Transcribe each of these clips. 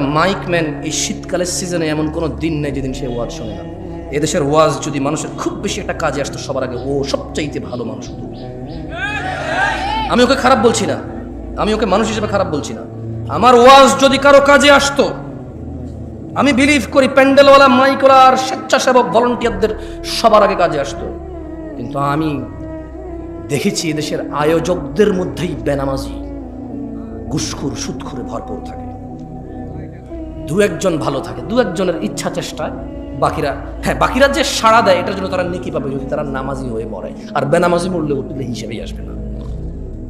Mic man এই শীতকালের সিজনে এমন কোনো দিন নেই যেদিন সে ওয়াজ শোনে না। এদেশের ওয়াজ যদি মানুষের খুব বেশি একটা কাজে আসতো, সবার আগে ও সবচাইতে ভালো মানুষ হতো। আমি ওকে খারাপ বলছি না। আমি ওকে মানুষ হিসেবে খারাপ বলছি না। আমার ওয়াজ যদি কারও কাজে আসতো, আমি বিলিভ করি প্যান্ডেলওয়ালা, মাইকওয়ালা আর স্বেচ্ছাসেবক ভলেন্টিয়ারদের সবার আগে কাজে আসতো। কিন্তু আমি দেখেছি এদেশের আয়োজকদের মধ্যেই বেনামাজি, ঘুষখুর, সুদখুরে ভরপুর থাকে। দু একজন ভালো থাকে, দু একজনের ইচ্ছা চেষ্টায় বাকিরা হ্যাঁ বাকিরা যে সাড়া দেয়, এটার জন্য তারা নেকি পাবে যদি তারা নামাজি হয়ে মরে। আর বেনামাজি মরলে উঠলে হিসেবেই আসবে না।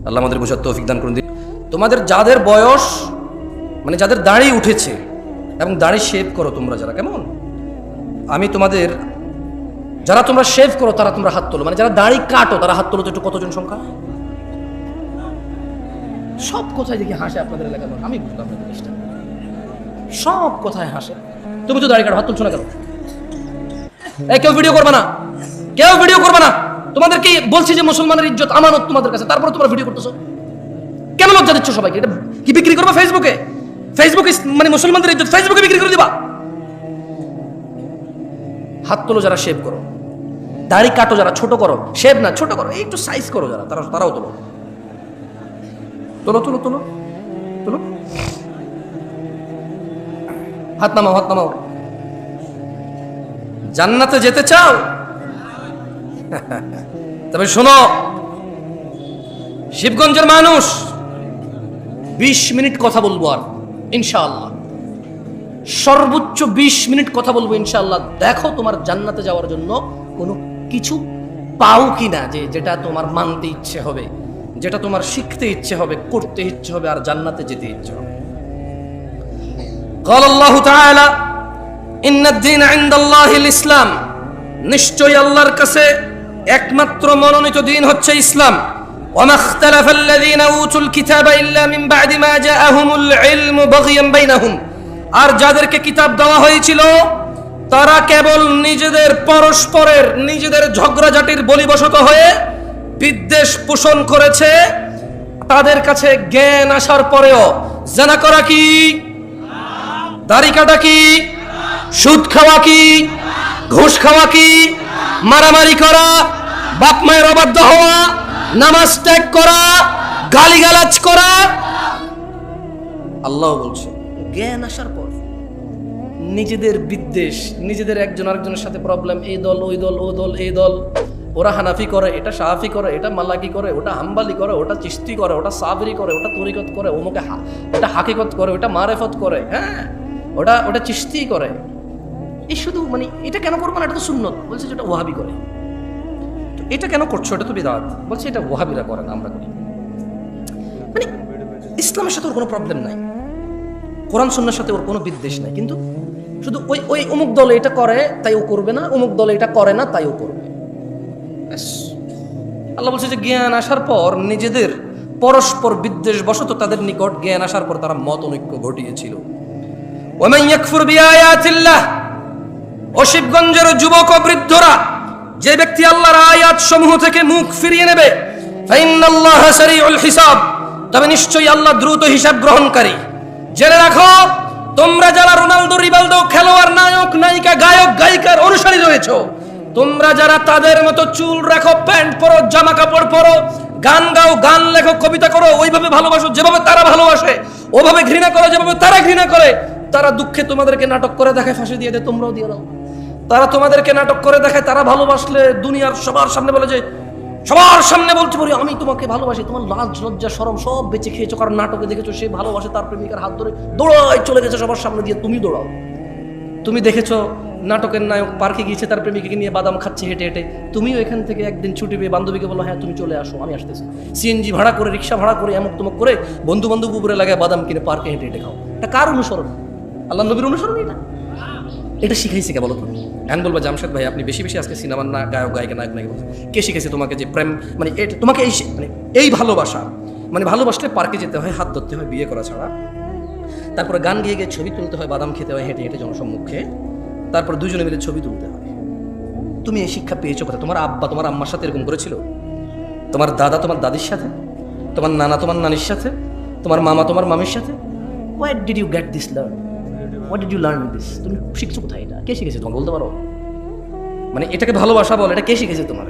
আল্লাহ আমাদের বোঝার তৌফিক দান করুন। দিন। তোমাদের যাদের বয়স মানে যাদের দাড়ি উঠেছে, এবং দাড়ি শেভ করো তোমরা যারা, কেমন? আমি তোমাদের, যারা তোমরা শেভ করো, তারা তোমরা হাত তোলো। মানে যারা দাড়ি কাটো, তারা হাত তোলো তো একটু কতজন সংখ্যা? সব কোথায় দেখি হাসে আপনাদের এলাকার আমি বুঝলাম জিনিসটা। সব কোথায় হাসে। তুমি তো দাড়ি কাটো, হাত তুলছো না কেন? এই, কেউ ভিডিও করবে না। কেউ ভিডিও করবে না। তোমাদের কি বলছি যে মুসলমানের ইজ্জত, আমানত তোমাদের কাছে? তারপরে তোমরা ভিডিও করতেছো? কেন লজ্জা দিচ্ছ সবাইকে? এটা কি বিক্রি করবে ফেসবুকে ফেসবুকে মানে মুসলমানদের ইজ্জত ফেসবুকে বিক্রি করে দিবা? হাত তোলো যারা শেভ করো। দাড়ি কাটো যারা, ছোট করো। শেভ না, ছোট করো। একটু সাইজ করো যারা, তারা তারাও তোলো। তোলো তোলো তোলো। তোলো। হাত নামাও হাত নামাও। জান্নাতে যেতে চাও? তবে শোনো, শিবগঞ্জের মানুষ বিশ মিনিট কথা বলব আর, ইনশাআল্লাহ। সর্বোচ্চ বিশ মিনিট কথা বলব, ইনশাআল্লাহ। দেখো তোমার জান্নাতে যাওয়ার জন্য কোনো কিছু পাও কিনা যে যেটা তোমার মানতে ইচ্ছে হবে, যেটা তোমার শিখতে ইচ্ছে হবে, করতে ইচ্ছে হবে, আর জান্নাতে যেতে ইচ্ছে হবে। قال الله تعالى إن الدين عند الله الإسلام নিশ্চয়ই আল্লাহর কাছে একমাত্র মনোনীত দিন হচ্ছে ইসলাম وما اختلف الذين اوتوا الكتاب الا من بعد ما جاءهم العلم بغيا بينهم আর যাদেরকে কিতাব দেওয়া হয়েছিল তারা কেবল নিজেদের পরস্পরের নিজেদের ঝগড়াঝাটির বলিবশত হয়ে বিদ্বেষ পোষণ করেছে তাদের কাছে জ্ঞান আসার পরেও জানা করা কি দাড়ি কাটা কি? সুদ খাওয়া কি? ঘুষ খাওয়া কি? মারামারি করা? বাপ মায়ের অবাধ্য হওয়া? নামাজ ত্যাগ করা? গালিগালাজ করা? আল্লাহ বলছে, জ্ঞান আসার পর নিজেদের বিদ্বেষ, নিজেদের একজন আরেকজনের সাথে প্রবলেম এই দল, ওই দল, ও দল, এই দল। ওরা হানাফি করে, এটা সাহাফি করে, এটা মালাকি করে, ওটা হাম্বালি করে, ওটা চিস্তি করে, ওটা সাবরি করে, ওটা তরিকত করে, ওমুকে হা, ওটা হাকিকত করে, ওটা মারেফত করে হ্যাঁ? ওটা ওটা চিস্তি করে। এই শুধু মানে এটা কেন করব না? এটা তো সুন্নত। বলছে যে ওটা ওহাবি করে। তো এটা কেন করছ? এটা তো বিদাত। বলছে এটা ওহাবিরা করে না, আমরা করি। মানে ইসলামের সাথে ওর কোনো প্রবলেম নাই। কোরআন সন্ন্যার সাথে ওর কোনো বিদ্বেষ নাই। কিন্তু শুধু ওই ওই অমুক দল এটা করে, তাই ও করবে না। অমুক দল এটা করে না, তাই ও করবে। আল্লাহ বলছে যে জ্ঞান আসার পর নিজেদের পরস্পর বিদ্বেষ বশত তাদের নিকট জ্ঞান আসার পর তারা মত অনৈক্য ঘটিয়েছিল। ওমান যুবক ও বৃদ্ধরা, যে ব্যক্তি আল্লাহর আয়াত সমূহ থেকে মুখ ফিরিয়ে নেবে হিসাব, তবে নিশ্চয়ই আল্লাহ দ্রুত হিসাব গ্রহণকারী। জেনে রাখো, তোমরা যারা রোনালদো, রিবালদো খেলোয়াড়, নায়ক, নায়িকা, গায়ক, গায়িকার অনুসারী রয়েছো, তোমরা যারা তাদের মতো চুল রাখো, প্যান্ট পরো, জামা কাপড় পরো, গান গাও, গান লেখো, কবিতা করো, ওইভাবে ভালোবাসো, যেভাবে তারা ভালোবাসে, ওভাবে ঘৃণা করো, যেভাবে তারা ঘৃণা করে তারা দুঃখে তোমাদেরকে নাটক করে দেখায়, ফাঁসি দিয়ে দেয়, তোমরাও দিয়ে দাও। তারা তোমাদেরকে নাটক করে দেখায়, তারা ভালোবাসলে দুনিয়ার সবার সামনে বলে যে, সবার সামনে বলতে বলি আমি তোমাকে ভালোবাসি, তোমার লাজ, লজ্জা সরম সব বেঁচে খেয়েছো, কারণ নাটকে দেখেছ, সে ভালোবাসে তার প্রেমিকার হাত ধরে দৌড়াই চলে গেছে সবার সামনে দিয়ে, তুমি দৌড়াও। তুমি দেখেছ নাটকের নায়ক পার্কে গিয়েছে তার প্রেমিকাকে নিয়ে বাদাম খাচ্ছে হেঁটে হেঁটে। তুমিও এখান থেকে একদিন ছুটি পেয়ে বান্ধবীকে বলো হ্যাঁ তুমি চলে আসো, আমি আসতেছি। সিএনজি ভাড়া করে, রিক্সা ভাড়া করে এমক তমক করে বন্ধু বান্ধব উপরে লাগায় বাদাম কিনে পার্কে হেঁটে হেঁটে খাও। এটা কার অনুসরণ? আল্লাহ নবীর অনুসরণ এটা এটা শিখাইছে কে বলো তুমি এখন বলব জামশেদ ভাই, আপনি বেশি বেশি আজকে সিনেমার না গায়ক, গায়িকা, নায়ক, নায়িকা। কে শিখেছে তোমাকে যে প্রেম মানে তোমাকে এই মানে এই ভালোবাসা মানে ভালোবাসলে পার্কে যেতে হয়, হাত ধরতে হয়, বিয়ে করা ছাড়া। তারপরে গান গিয়ে গিয়ে ছবি তুলতে হয়, বাদাম খেতে হয়, হেঁটে হেঁটে জনসম্মুখে। তারপর দুজনে মিলে ছবি তুলতে হয়। তুমি এই শিক্ষা পেয়েছ কোথায়? তোমার আব্বা, তোমার আম্মার সাথে এরকম করেছিল? তোমার দাদা তোমার দাদির সাথে? তোমার নানা তোমার নানির সাথে? তোমার মামা তোমার মামির সাথে? What did you get this learn what did you learn this তুমি শিখছো কোথায় এটা? কে শিখেছে তোমাকে? বলতে পারো? মানে এটাকে ভালোবাসা বল, এটা কে শিখেছে তোমার?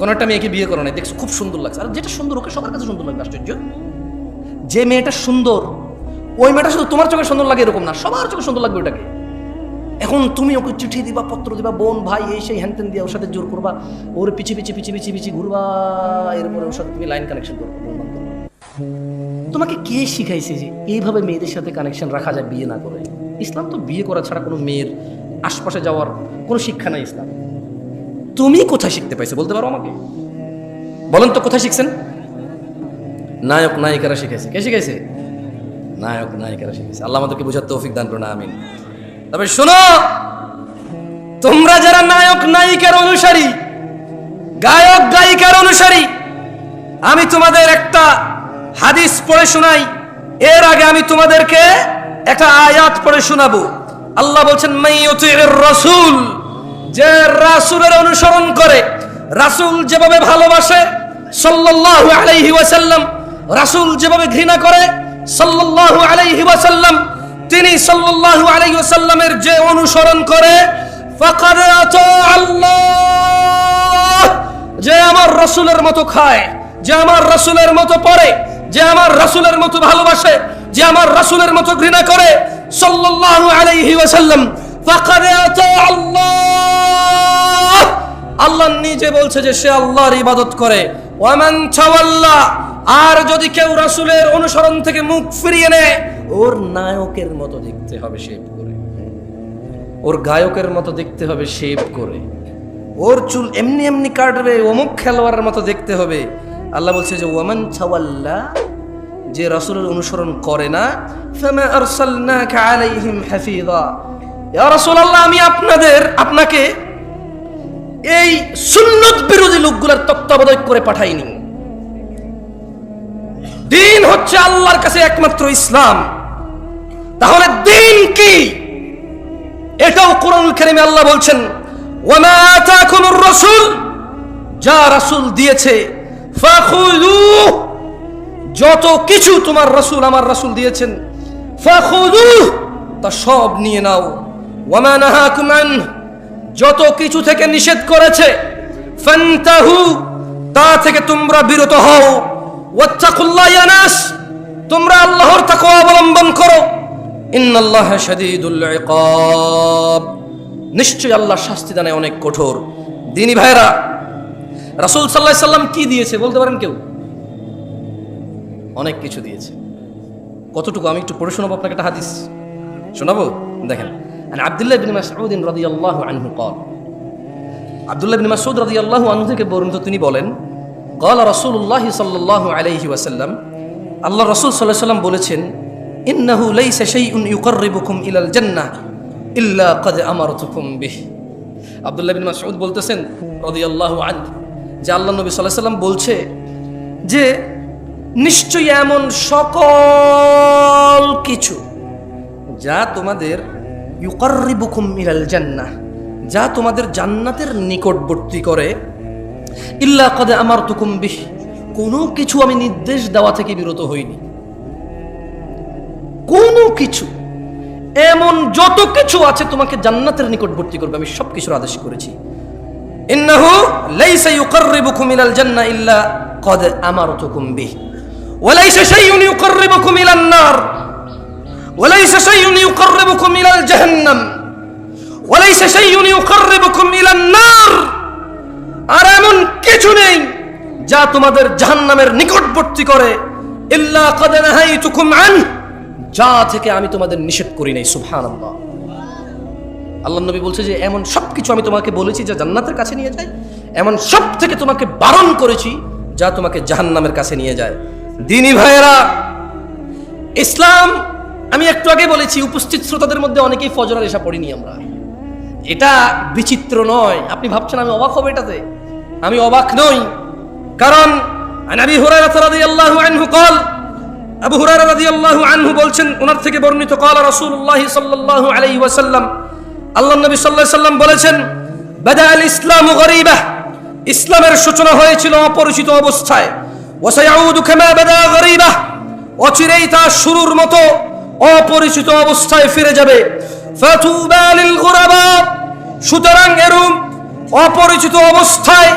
কোনো একটা মেয়েকে বিয়ে করো না দেখছ, খুব সুন্দর লাগছে। আর যেটা সুন্দর, ওকে সবার কাছে সুন্দর লাগবে, আশ্চর্য। যে মেয়েটা সুন্দর, ওই মেয়েটা শুধু তোমার চোখে সুন্দর লাগে এরকম না, সবার চোখে সুন্দর লাগবে ওটাকে। এখন তুমি ওকে চিঠি দিবা, পত্র দিবা, বোন, ভাই, এই সেই হ্যান হ্যানতেন দিয়ে ওর সাথে জোর করবা, ওর পিছে পিছে পিছে পিছে পিছে ঘুরবা, এরপরে ওর সাথে তুমি লাইন কানেকশন করবা বন্ধন করবা। তোমাকে কে শিখাইছে যে এইভাবে মেয়েদের সাথে কানেকশন রাখা যায় বিয়ে না করে? ইসলাম তো বিয়ে করা ছাড়া কোনো মেয়ের আশপাশে যাওয়ার কোনো শিক্ষা নাই ইসলাম। তুমি কোথায় শিখতে পাইছো বলতে পারো আমাকে? বলেন তো কোথায় শিখছেন? নায়ক, নায়িকারা শিখেছে কে শিখেছে নায়ক, নায়িকারা শিখেছে আল্লাহ আমাদেরকে বুঝার তৌফিক দান করুন, আমিন। তবে শোনো, তোমরা যারা নায়ক, নায়িকার অনুসারী, গায়ক, গায়িকার অনুসারী, আমি তোমাদের একটা হাদিস পড়ে শোনাই। এর আগে আমি তোমাদেরকে একটা আয়াত পড়ে শোনাবো। আল্লাহ বলছেন রাসূল যে রাসূলের অনুসরণ করে। রাসূল যেভাবে ভালোবাসে, সাল্লাল্লাহু আলাইহি ওয়াসাল্লাম। রাসূল যেভাবে ঘৃণা করে, সাল্লাল্লাহু আলাইহি ওয়াসাল্লাম। তিনি সাল্লাল্লাহু আলাইহি ওয়াসাল্লামের যে অনুসরণ করে, ফাকাদ আল্লাহ যে আমার রসুলের মতো খায়, যে আমার রসুলের মতো পড়ে। যে আমার রসুলের মতো ভালোবাসে, যে আমার রসুলের মতো ঘৃণা করে, সাল্লাল্লাহু আলাইহি ওয়াসাল্লাম, ফাকাদ আল্লাহ। আল্লাহ নিজে বলছে যে সে আল্লাহর ইবাদত করে। ওয়ামান তাওয়াল্লা। আর যদি কেউ রাসূলের অনুসরণ থেকে মুখ ফিরিয়ে নেয়, ওর নায়কের মতো দেখতে হবে শেভ করে। ওর গায়কের মতো দেখতে হবে শেভ করে। ওর চুল এমনি এমনি কাটবে, অমুক খেলোয়াড়ের মতো দেখতে হবে। আল্লাহ বলছে যে, ওয়ামান ছাওয়াল্লা যে রাসূলের অনুসরণ করে না আমি আপনাদের, আপনাকে এই সুন্নত বিরোধী লোকগুলোর তত্ত্বাবধায়ক করে পাঠাইনি। দিন হচ্ছে আল্লাহর কাছে একমাত্র ইসলাম। তাহলে দিন কি? এটাও কোরআন কারিমে আল্লাহ বলছেন ওয়ামা আতাকুমুর রাসূল যা রাসূল দিয়েছে যত কিছু তোমার রসুল আমার রাসূল দিয়েছেন তা সব নিয়ে নাও। ওয়ামা নাহাকুম আন, যত কিছু থেকে নিষেধ করেছে, ফান্তাহু, তা থেকে তোমরা বিরত হও। ওয়াত্তাকুল্লাহ তোমরা আল্লাহর তাকওয়া অবলম্বন করো। ইন্নাল্লাহ শাদীদুল ইকাব। নিশ্চয় আল্লাহ শাস্তি দানে অনেক কঠোর। দিনী ভাইরা রাসূল সাল্লাল্লাহু আলাইহি সাল্লাম কি দিয়েছে বলতে পারেন কেউ অনেক কিছু দিয়েছে কতটুকু আমি একটু পড়ে শোনাবো আপনাকে একটা হাদিস শোনাবো দেখেন عن عبد الله بن مسعود رضي الله عنه قال عبد الله بن مسعود رضي الله عنه থেকে বর্ণিত তিনি বলেন قال رسول الله صلى الله عليه وسلم আল্লাহ রাসূল সাল্লাল্লাহু আলাইহি ওয়াসাল্লাম বলেছেন ইন্নাহু লাইসা শাইউন ইউকাররিবুকুম ইলাল জান্নাহ ইল্লা ক্বাদ আমারতুকুম বিহ আব্দুল্লাহ বিন মাসউদ বলতেছেন রাদিয়াল্লাহু আনহু যে আল্লাহ নবী সাল্লাল্লাহু আলাইহি ওয়াসাল্লাম বলছে যে, নিশ্চয়ই এমন সকল কিছু যা তোমাদের ইউকাররিবুকুম ইলাল জান্নাহ, যা তোমাদের জান্নাতের নিকটবর্তী করে। ইল্লা কদে আমার তুকুম বিহ, কোনো কিছু আমি নির্দেশ দেওয়া থেকে বিরত হইনি। কোনো কিছু, এমন যত কিছু আছে তোমাকে জান্নাতের নিকটবর্তী করবে, আমি সব কিছুর আদেশ করেছি। ইন্নাহু লাইসা ইউকাররিবুকুম ইলাল জান্নাহ ইল্লা কদ আমারতুকুম বিহ ওয়ালাইসা শাইউন ইউকাররিবুকুম ইলান নার وليس شيء يقربكم إلى الجهنم وليس شيء يقربكم إلى النار আর এমন কিছু নেই যা তোমাদের জাহান্নামের নিকটবর্তী করে ইল্লা قد نهيتكم عنه যা থেকে আমি তোমাদের নিষেধ করি নাই সুবহানাল্লাহ আল্লাহ নবী বলছে যে, এমন সব কিছু আমি তোমাকে বলেছি যা জান্নাতের কাছে নিয়ে যায়। এমন সব থেকে তোমাকে বারণ করেছি যা তোমাকে জাহান্নামের কাছে নিয়ে যায়। দিনী ভাইয়েরা, ইসলাম, আমি একটু আগে বলেছি, উপস্থিত শ্রোতাদের মধ্যে অনেকেই ফজরের এসা পড়িনি আমরা। এটা বিচিত্র নয়। আপনি ভাবছেন আমি অবাক হব এটাতে? আমি অবাক নই। কারণ আনাবি আনহু কল, আবু হুরার রাদিয়াল্লাহু আনহু বলছেন, ওনার থেকে বর্ণিত কল রাসূলুল্লাহ সাল্লাল্লাহু আলাইহি ওয়াসাল্লাম আল্লাহ নবী সাল্লাহ সাল্লাম বলেছেন বেদা আল ইসলামু গরীবা। ইসলামের সূচনা হয়েছিল অপরিচিত অবস্থায়। অচিরেই তা শুরুর মতো অপরিচিত অবস্থায় ফিরে যাবে। সুতরাং এরূপ অপরিচিত অবস্থায়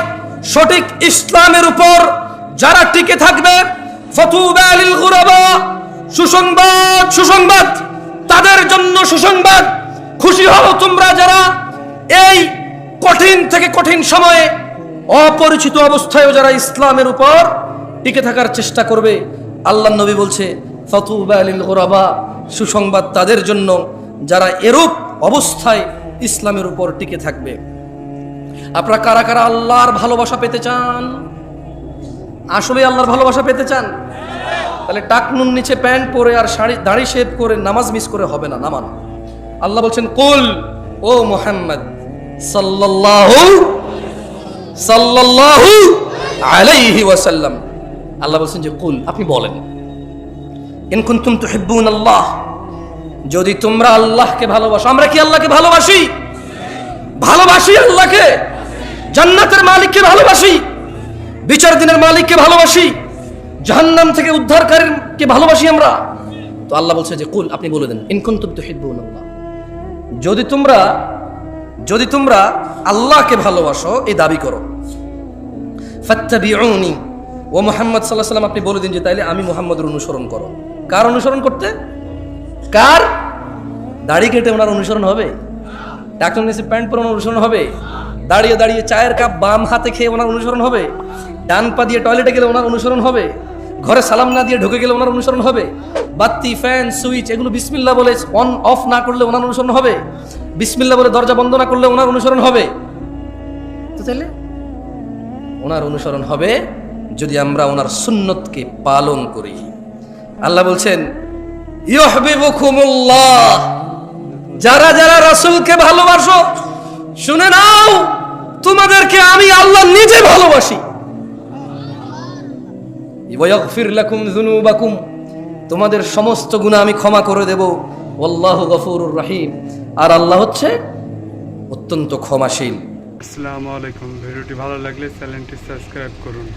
সঠিক ইসলামের উপর যারা টিকে থাকবে সুসংবাদ সুসংবাদ, তাদের জন্য সুসংবাদ। খুশি হও তোমরা যারা এই কঠিন থেকে কঠিন সময়ে অপরিচিত অবস্থায়ও যারা ইসলামের উপর টিকে থাকার চেষ্টা করবে, আল্লাহ নবী বলছে সুসংবাদ তাদের জন্য যারা এরূপ অবস্থায় ইসলামের উপর টিকে থাকবে। আপনারা কারা কারা আল্লাহর ভালোবাসা পেতে চান? আসলে আল্লাহর ভালোবাসা পেতে চান? তাহলে টাকনুন নিচে প্যান্ট পরে আর শাড়ি, দাড়ি শেভ করে, নামাজ মিস করে হবে না, নামান। আল্লাহ বলছেন, কুল, ও মোহাম্মদ, সাল্লাল্লাহু সাল্লাল্লাহু আলাইহি ওয়াসাল্লাম। আল্লাহ বলছেন যে, কুল, আপনি বলেন। ইন কুনতুম তুহিব্বুন আল্লাহ যদি তোমরা আল্লাহকে ভালোবাসো, আমরা কি আল্লাহকে ভালোবাসি? ভালোবাসি আল্লাহকে, জান্নাতের মালিককে ভালোবাসি, বিচার দিনের মালিককে ভালোবাসি, জাহান্নাম থেকে উদ্ধারকারীকে ভালোবাসি আমরা? তো আল্লাহ বলছে যে, কুল, আপনি বলে দেন, ইন কুনতুম তুহিব্বুন আল্লাহ যদি তোমরা যদি তোমরা আল্লাহকে ভালোবাসো, এই দাবি করো। ফাত্তাবিউনি। ও মোহাম্মদ সাল্লাহ সাল্লাম আপনি বলে দিন যে তাইলে আমি মোহাম্মদের অনুসরণ করো। কার অনুসরণ করতে? কার? দাড়ি কেটে ওনার অনুসরণ হবে? ডাক্তার নিচে প্যান্ট পরে অনুসরণ হবে? দাঁড়িয়ে দাঁড়িয়ে চায়ের কাপ বাম হাতে খেয়ে ওনার অনুসরণ হবে? ডান পা দিয়ে টয়লেটে গেলে ওনার অনুসরণ হবে? ঘরে সালাম না দিয়ে ঢুকে গেলে ওনার অনুসরণ হবে? বাত্তি ফ্যান, সুইচ, এগুলো বিসমিল্লা বলে অন অফ না করলে ওনার অনুসরণ হবে? বিসমিল্লা বলে দরজা বন্ধ না করলে ওনার অনুসরণ হবে? তো তাহলে ওনার অনুসরণ হবে যদি আমরা ওনার সুন্নতকে পালন করি। আল্লাহ বলছেন যারা যারা রাসূলকে ভালোবাসো, শুনে নাও, তোমাদেরকে আমি আল্লাহ নিজে ভালোবাসি। লাকুম তোমাদের সমস্ত গুনাহ আমি ক্ষমা করে দেব। আল্লাহ গফুরুর রাহিম আর আল্লাহ হচ্ছে অত্যন্ত ক্ষমাশীল। আসসালামু আলাইকুম। ভিডিওটি ভালো লাগলে চ্যানেলটি সাবস্ক্রাইব করুন।